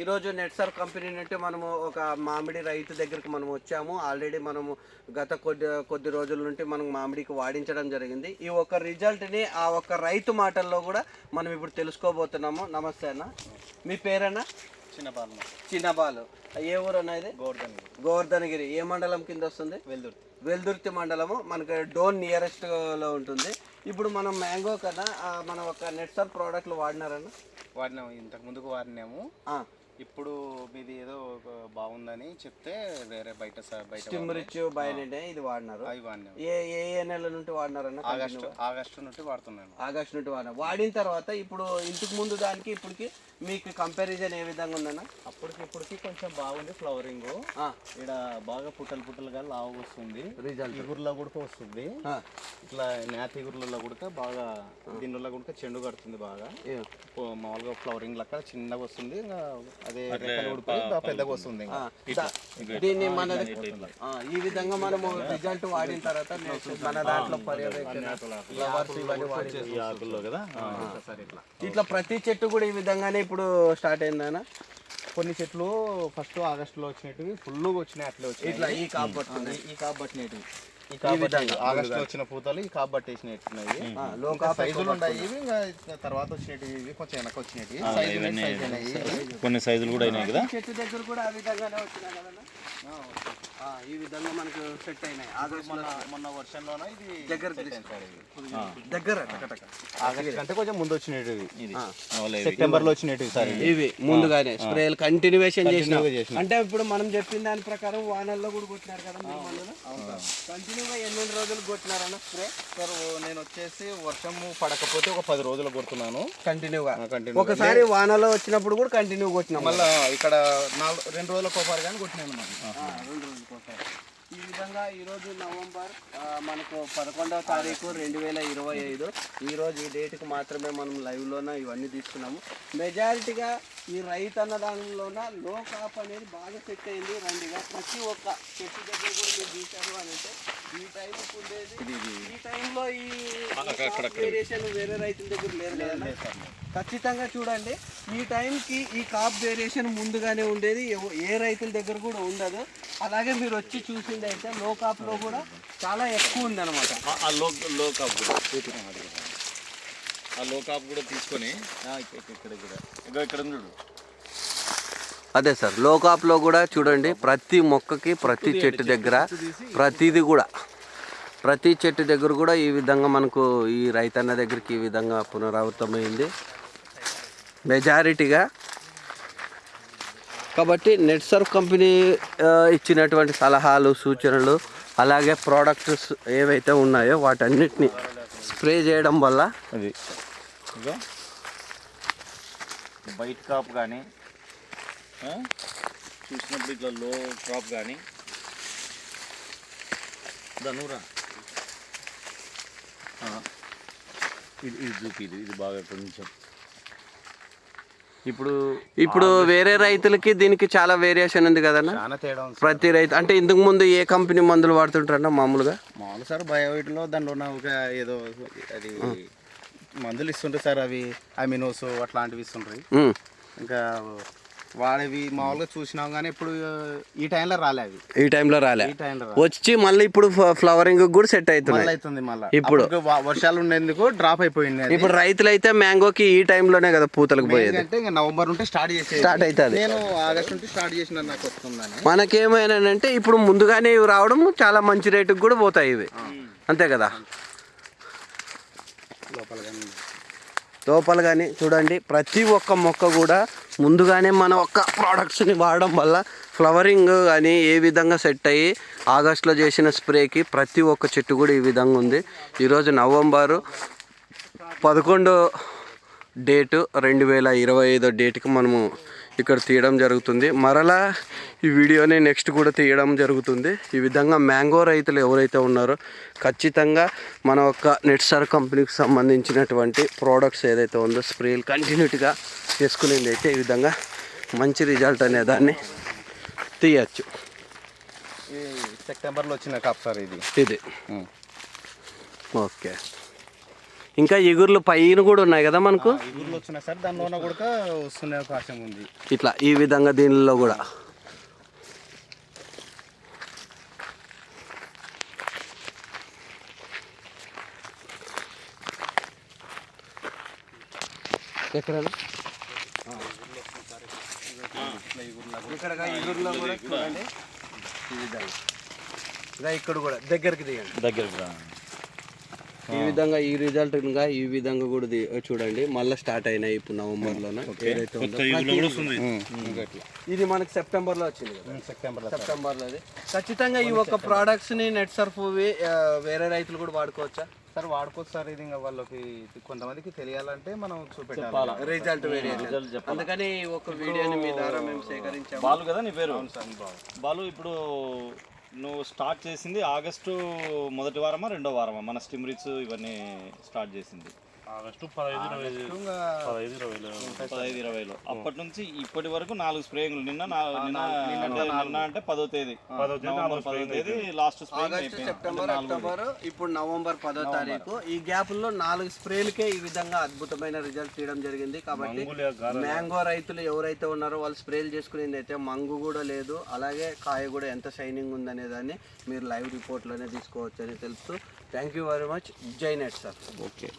ఈరోజు నెట్సర్ కంపెనీ నుండి మనము ఒక మామిడి రైతు దగ్గరికి మనం వచ్చాము. ఆల్రెడీ మనము గత కొద్ది కొద్ది రోజుల నుండి మనం మామిడికి వాడించడం జరిగింది. ఈ ఒక్క రిజల్ట్ని ఆ ఒక్క రైతు మాటల్లో కూడా మనం ఇప్పుడు తెలుసుకోబోతున్నాము. నమస్తే అన్న. మీ పేరన్నా? చిన్న పాలన చిన్నబాలు. ఏ ఊరు అన్న ఇది? గోవర్ధన్ గోవర్ధనగిరి. ఏ మండలం కింద వస్తుంది? వెల్దుర్తి. వెల్దుర్తి మండలము. మనకి డోన్ నియరెస్ట్లో ఉంటుంది. ఇప్పుడు మనం మ్యాంగో ఆ, మనం ఒక నెట్సర్ ప్రోడక్ట్లు వాడినారన్న? వాడినాము. ఇంతకు ముందుకు వాడినాము. ఇప్పుడు మీది ఏదో ఒక బాగుందని చెప్తే వేరే బయట స- బయట స్టిమ్ రిచ్ బయలుండే ఇది వాడినారు. అవి ఏ ఏ ఏ నెల నుండి వాడినారన్న ఆగస్టు ఆగస్టు నుండి వాడుతున్నాను. ఆగస్ట్ నుండి వాడినారు. వాడిన తర్వాత ఇప్పుడు ఇంతకు ముందు దానికి ఇప్పటికి మీకు కంపారిజన్ ఏ విధంగా ఉందన్న? అప్పటికి ఇప్పటికి కొంచెం బాగుంది ఫ్లవరింగ్ ఆ, ఇక్కడ బాగా పుట్టలు పుట్టలుగా లావు వస్తుంది. రిజల్ట్ ఇగురులో కూడా వస్తుంది. ఇట్లా నేత ఇగురులలో కూడా బాగా దీనిలో కూడా చెండు కడుతుంది బాగా. మామూలుగా ఫ్లవరింగ్ లెక్క చిన్నగా వస్తుంది. ఇంకా పెద్దగా వస్తుంది దీన్ని మన ఈ విధంగా మనము రిజల్ట్ వాడిన తర్వాత మన దాంట్లో ఇట్లా ఇట్లా ప్రతి చెట్టు కూడా ఈ విధంగానే ఇప్పుడు స్టార్ట్ అయిందన్న కొన్ని చెట్లు ఫస్ట్ ఆగస్టులో వచ్చినట్టువి ఫుల్గా వచ్చినాయి అట్లే వచ్చినాయి. ఇట్లా ఈ పట్టుకున్నాయి. ఈ కాపు పట్టినవి ఈ ఆగస్టులో వచ్చిన పూతలు ఈ ఆ, లో సైజులు ఉన్నాయి ఇవి ఇంకా తర్వాత వచ్చినవి ఇవి కొంచెం వెనక వచ్చినవి. సైజు కొన్ని సైజులు కూడా అయినాయి కదా. చెట్టు దగ్గర కూడా ఆ విధంగానే వచ్చినాయి కదన్న ఆ, ఈ విధంగా మనకు సెట్ అయినాయి. ఆగస్ట్ మొన్న మొన్న వర్షంలోన ఇది. దగ్గర టకటక. ఆగస్ట్ కంటే కొంచెం ముందు వచ్చినవి ఇది. సెప్టెంబర్లో వచ్చినవి సార్ ఇవి. ముందుగానే స్ప్రేలు కంటిన్యూవేషన్ చేసిన. అంటే ఇప్పుడు మనం చెప్పిన దాని ప్రకారం వానల్లో కూడా కొట్టినారు కదా కంటిన్యూగా ఎన్ని రోజులు కొట్టినారన్న స్ప్రే? సార్ నేను వచ్చేసి వర్షము పడకపోతే ఒక పది రోజులు కొడుతున్నాను. కంటిన్యూగా కంటిన్యూ ఒకసారి వానలో వచ్చినప్పుడు కూడా కంటిన్యూ కొట్టినాం. మళ్ళా ఇక్కడ నాలుగు రెండు రోజులకు ఒకసారి కానీ కొట్టినాను ఆ, రెండు రోజులకు ఒకసారి. ఈ విధంగా ఈరోజు నవంబర్ మనకు పదకొండవ తారీఖు రెండు వేల ఇరవై ఐదు. ఈరోజు ఈ డేట్కి మాత్రమే మనం లైవ్లోన ఇవన్నీ తీసుకున్నాము. మెజారిటీగా ఈ రైతు అన్న దానిలోన లో కాప్ అనేది బాగా సెట్ అయింది. రండిగా ప్రతి ఒక్క చెట్టు దగ్గర కూడా మీరు తీశారు అని అంటే ఈ టైంకి ఉండేది. ఈ టైంలో ఈ వేరియేషన్ వేరే రైతుల దగ్గర లేరు కదా. ఖచ్చితంగా చూడండి ఈ టైంకి ఈ కాప్ వేరియేషన్ ముందుగానే ఉండేది. ఏ రైతుల దగ్గర కూడా ఉండదు. అలాగే మీరు వచ్చి చూసింది అయితే లో కాప్లో కూడా చాలా ఎక్కువ ఉంది అనమాట ఆ- లో లో కాప్ కూడా ఆ లో కాప్ కూడా తీసుకొని ఇక్కడ కూడా. ఇగో ఇక్కడ ఉంది చూడు. అదే సార్ లోకాప్లో కూడా చూడండి ప్రతి మొక్కకి ప్రతి చెట్టు దగ్గర ప్రతిది కూడా ప్రతి చెట్టు దగ్గర కూడా ఈ విధంగా మనకు ఈ రైతన్న దగ్గరికి ఈ విధంగా పునరావృతమైంది. మెజారిటీగా కాబట్టి నెట్సర్ఫ్ కంపెనీ ఇచ్చినటువంటి సలహాలు సూచనలు అలాగే ప్రోడక్ట్స్ ఏవైతే ఉన్నాయో వాటన్నిటిని స్ప్రే చేయడం వల్ల అది. బయట కాపు కానీ చూసినప్పుడు ఇట్లా లో క్రాప్ కానీ ధనురా. ఇది ఇది చూపి ఇది ఇది బాగా కొంచెం. ఇప్పుడు ఇప్పుడు వేరే రైతులకి దీనికి చాలా వేరియేషన్ ఉంది కదన్నా? చాలా తేడా ఉంది సార్. ప్రతి రైతు అంటే ఇంతకు ముందు ఏ కంపెనీ మందులు వాడుతుంటారన్నా మామూలుగా? మామూలు సార్ బయోయిట్లో దాంట్లో ఉన్న ఒక ఏదో అది మందులు ఇస్తుంటారు సార్ అవి అమినోస్ అట్లాంటివి ఇస్తుంటాయి. ఇంకా వాడవి మామూలుగా చూసినాం కానీ ఇప్పుడు ఈ టైంలో రాలే అవి. ఈ టైంలో రాలే. ఈ టైంలో. వచ్చి మళ్ళీ ఇప్పుడు ఫ్లవరింగ్ కూడా సెట్ అవుతుంది మళ్ళీ. ఇప్పుడు? వర్షాలు ఉండేందుకు డ్రాప్ అయిపోయింది. ఇప్పుడు రైతులు అయితే మ్యాంగోకి ఈ టైంలోనే కదా పూతలకు పోయేది. అంటే ఇంకా నవంబర్ నుండి స్టార్ట్ చేసేది. స్టార్ట్ అవుతుంది. నేను ఆగస్ట్ నుండి స్టార్ట్ చేసిన నాకు వస్తుందని. మనకేమైనానంటే ఇప్పుడు ముందుగానే ఇవి రావడం చాలా మంచి రేటుకి కూడా పోతాయి ఇవి. అంతే కదా? లోపల కానీ లోపల కానీ చూడండి ప్రతి ఒక్క మొక్క కూడా ముందుగానే మన ఒక్క ప్రోడక్ట్స్ని వాడడం వల్ల ఫ్లవరింగ్ కానీ ఏ విధంగా సెట్ అయ్యి ఆగస్ట్లో చేసిన స్ప్రేకి ప్రతి ఒక్క చెట్టు కూడా ఈ విధంగా ఉంది. ఈరోజు నవంబరు పదకొండో డేటు రెండు వేల ఇరవై ఐదో డేట్కి మనము ఇక్కడ తీయడం జరుగుతుంది. మరలా ఈ వీడియోని నెక్స్ట్ కూడా తీయడం జరుగుతుంది. ఈ విధంగా మ్యాంగో రైతులు ఎవరైతే ఉన్నారో ఖచ్చితంగా మన యొక్క నెట్సర్ కంపెనీకి సంబంధించినటువంటి ప్రోడక్ట్స్ ఏదైతే ఉందో స్ప్రేలు కంటిన్యూటీగా చేసుకునేది అయితే ఈ విధంగా మంచి రిజల్ట్ అనే దాన్ని తీయచ్చు. ఈ సెప్టెంబర్లో వచ్చిన కాప్ సార్ ఇది. ఇది. ఓకే. ఇంకా ఇగుర్లు పైన కూడా ఉన్నాయి కదా మనకు? సార్. దానిలోన కూడా వస్తున్న అవకాశం ఉంది. ఇట్లా ఈ విధంగా దీనిలో కూడా. ఎక్కడైనా ఇక్కడ ఇగురులో కూడా చూడండి. ఈ విధంగా. ఇంకా ఇక్కడ కూడా దగ్గరికి దిగండి. దగ్గరికి రా ఈ విధంగా ఈ రిజల్ట్ ఇంకా ఈ విధంగా కూడా చూడండి. మళ్ళీ స్టార్ట్ అయినాయి ఇప్పుడు నవంబర్ లోన ఏదైతే ఉందో ప్రతి- ఇది మనకి సెప్టెంబర్లో వచ్చింది. సెప్టెంబర్ సెప్టెంబర్లో. ఖచ్చితంగా ఈ ఒక ప్రోడక్ట్స్ని నెట్ సర్ఫ్ వేరే రైతులు కూడా వాడుకోవచ్చా? సార్ వాడుకోవచ్చు సార్. ఇది ఇంకా వాళ్ళకి కొంతమందికి తెలియాలంటే మనం చూపెట్టాలి. రిజల్ట్ వేరే అందుకని ఒక వీడియోని మీ ద్వారా మేము సేకరించాము. బాలు కదా నీ పేరు? బాలు ఇప్పుడు స్టార్ట్ చేసింది ఆగస్టు మొదటి వారమా రెండో వారమా? మన స్టిమ్రిట్స్ ఇవన్నీ స్టార్ట్ చేసింది. ఆగస్టు పదహైదు ఇరవై ఇరవైలో అప్పటి నుంచి ఇప్పటి వరకు నాలుగు స్ప్రేయింగ్లు. నిన్న నిన్న అంటే నిన్న అంటే పదో తేదీ. నవంబర్ పదో తేదీ లాస్ట్ ఆగస్టు సెప్టెంబర్ అక్టోబర్ ఇప్పుడు నవంబర్ పదో తారీఖు. ఈ గ్యాప్లో నాలుగు స్ప్రేలకే ఈ విధంగా అద్భుతమైన రిజల్ట్ తీయడం జరిగింది. కాబట్టి మ్యాంగో రైతులు ఎవరైతే ఉన్నారో వాళ్ళు స్ప్రేలు చేసుకునేది అయితే మంగు కూడా లేదు అలాగే కాయ కూడా ఎంత షైనింగ్ ఉందనే దాన్ని మీరు లైవ్ రిపోర్ట్లోనే తీసుకోవచ్చు అని తెలుపుతూ. Thank you very much. జై నెట్ సార్. ఓకే.